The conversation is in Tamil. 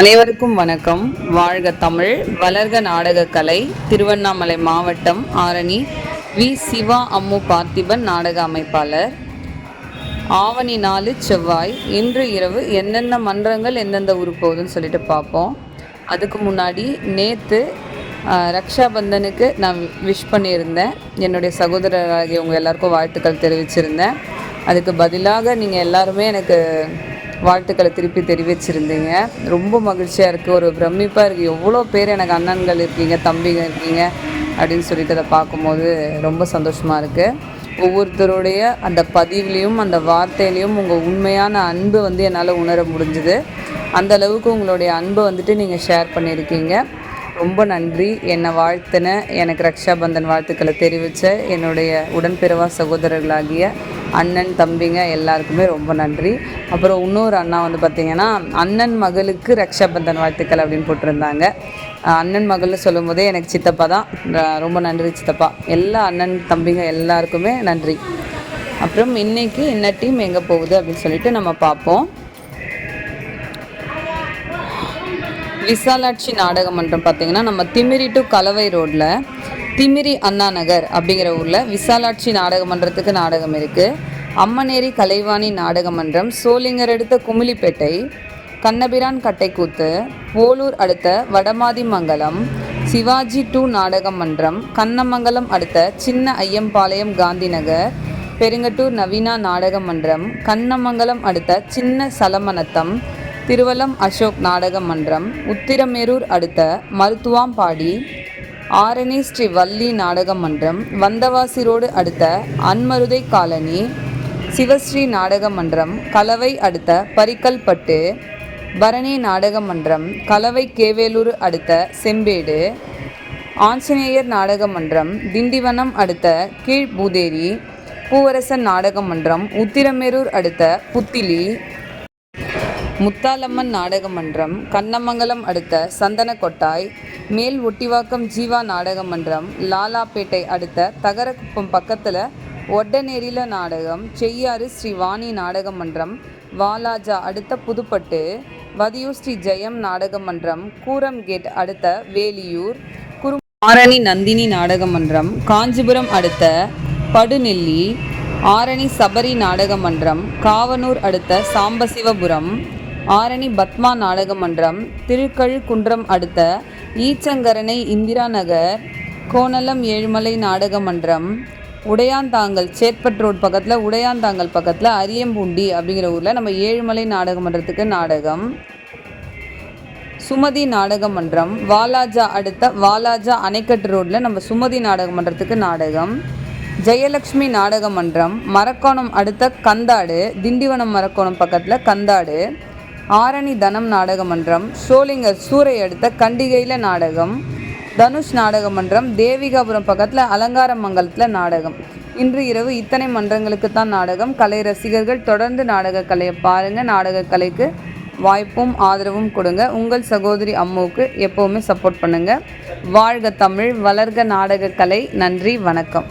அனைவருக்கும் வணக்கம். வாழ்க தமிழ் வளர்க நாடகக்கலை திருவண்ணாமலை மாவட்டம் ஆரணி வி. சிவா அம்மு பார்த்திபன் நாடக அமைப்பாளர். ஆவணி நாலு செவ்வாய் இன்று இரவு என்னென்ன மன்றங்கள் எந்தெந்த ஊர் போகுதுன்னு சொல்லிட்டு பார்ப்போம். அதுக்கு முன்னாடி நேற்று ரக்ஷாபந்தனுக்கு நான் விஷ் பண்ணியிருந்தேன். என்னுடைய சகோதரராகிய உங்கள் எல்லாருக்கும் வாழ்த்துக்கள் தெரிவிச்சிருந்தேன். அதுக்கு பதிலாக நீங்கள் எல்லாருமே எனக்கு வாழ்த்துக்களை திருப்பி தெரிவிச்சிருந்தீங்க. ரொம்ப மகிழ்ச்சியாக இருக்குது ஒரு பிரமிப்பாக இருக்குது எவ்வளோ பேர் எனக்கு அண்ணன்கள் இருக்கீங்க தம்பிங்க இருக்கீங்க அப்படின்னு சொல்லிட்டு அதை பார்க்கும்போது ரொம்ப சந்தோஷமாக இருக்குது ஒவ்வொருத்தருடைய அந்த பதிவுலேயும் அந்த வார்த்தையிலையும் உங்கள் உண்மையான அன்பு வந்து என்னால் உணர முடிஞ்சுது. அந்த அளவுக்கு உங்களுடைய அன்பை வந்துட்டு நீங்கள் ஷேர் பண்ணியிருக்கீங்க. ரொம்ப நன்றி. என்னை வாழ்த்தின எனக்கு ரக்ஷாபந்தன் வாழ்த்துக்களை தெரிவித்த என்னுடைய உடன்பிறவா சகோதரர்களாகிய அண்ணன் தம்பிங்க எல்லாருக்குமே ரொம்ப நன்றி. அப்புறம் இன்னொரு அண்ணா வந்து பார்த்திங்கன்னா அண்ணன் மகளுக்கு ரக்ஷாபந்தன் வாழ்த்துக்கள் அப்படின்னு போட்டிருந்தாங்க. அண்ணன் மகள்னு சொல்லும் போதே எனக்கு சித்தப்பா தான். ரொம்ப நன்றி சித்தப்பா. எல்லா அண்ணன் தம்பிங்க எல்லாருக்குமே நன்றி. அப்புறம் இன்னைக்கு என்ன டீம் எங்கே போகுது அப்படின்னு சொல்லிட்டு நம்ம பார்ப்போம். விசாலாட்சி நாடக மன்றம் பார்த்தீங்கன்னா நம்ம திமிரி டு கலவை ரோட்டில் திமிரி அண்ணா நகர் அப்படிங்கிற ஊரில் விசாலாட்சி நாடக மன்றத்துக்கு நாடகம் இருக்குது அம்மனேரி கலைவாணி நாடக மன்றம் சோளிங்கர் அடுத்த குமிலிப்பேட்டை கண்ணபிரான் கட்டைக்கூத்து போலூர் அடுத்த வடமாதிமங்கலம் சிவாஜி டூ நாடக மன்றம் கண்ணமங்கலம் அடுத்த சின்ன ஐயம்பாளையம் காந்தி நகர் பெருங்கட்டூர் நவீனா நாடக மன்றம் கண்ணமங்கலம் அடுத்த சின்ன சலமனத்தம் திருவலம் அசோக் நாடக மன்றம் உத்திரமேரூர் அடுத்த மருத்துவாம்பாடி ஆரணி ஸ்ரீ வள்ளி நாடக மன்றம் வந்தவாசிரோடு அடுத்த அன்மருதை காலனி சிவஸ்ரீ நாடக மன்றம் கலவை அடுத்த பரிக்கல்பட்டு பரணி நாடக மன்றம் கலவை கேவேலூர் அடுத்த செம்பேடு ஆஞ்சநேயர் நாடக மன்றம் திண்டிவனம் அடுத்த கீழ்பூதேரி பூவரசன் நாடக மன்றம் உத்திரமேரூர் அடுத்த புத்திலி முத்தாலம்மன் நாடக மன்றம் கண்ணமங்கலம் அடுத்த சந்தனக்கொட்டாய் மேல் ஒட்டிவாக்கம் ஜீவா நாடக மன்றம் லாலாப்பேட்டை அடுத்த தகரக்குப்பம் பக்கத்தில் ஒட்டநேரில நாடகம் செய்யாறு ஸ்ரீ வாணி நாடக மன்றம் வாலாஜா அடுத்த புதுப்பட்டு வதியூர் ஸ்ரீ ஜெயம் நாடக மன்றம் கூரம் கேட் அடுத்த வேலியூர் குரு ஆரணி நந்தினி நாடக மன்றம் காஞ்சிபுரம் அடுத்த படுநெல்லி ஆரணி சபரி நாடக மன்றம் காவனூர் அடுத்த சாம்பசிவபுரம் ஆரணி பத்மா நாடக மன்றம் திருக்கழுக்குன்றம் அடுத்த ஈச்சங்கரணை இந்திரா நகர் கோணலம் ஏழுமலை நாடக மன்றம் உடையாந்தாங்கல் சேத்பட் ரோட் பக்கத்தில் உடையாந்தாங்கல் பக்கத்தில் அரியம்பூண்டி அப்படிங்கிற ஊரில் நம்ம ஏழுமலை நாடக மன்றத்துக்கு நாடகம். சுமதி நாடக மன்றம் வாலாஜா அடுத்த வாலாஜா அணைக்கட்டு ரோட்டில் நம்ம சுமதி நாடக மன்றத்துக்கு நாடகம். ஜெயலக்ஷ்மி நாடக மன்றம் மரக்கோணம் அடுத்த கந்தாடு திண்டிவனம் மரக்கோணம் பக்கத்தில் கந்தாடு. ஆரணி தனம் நாடக மன்றம் சோளிங்கர் சூறை அடுத்த கண்டிகையில் நாடகம் தனுஷ் நாடக மன்றம் தேவிகாபுரம் பக்கத்தில் அலங்கார மங்கலத்தில் நாடகம். இன்று இரவு இத்தனை மன்றங்களுக்கு தான் நாடகம். கலை ரசிகர்கள் தொடர்ந்து நாடக கலையை பாருங்கள் நாடக கலைக்கு வாய்ப்பும் ஆதரவும் கொடுங்க. உங்கள் சகோதரி அம்முவுக்கு எப்போவுமே சப்போர்ட் பண்ணுங்கள் வாழ்க தமிழ் வளர்க நாடக கலை. நன்றி வணக்கம்.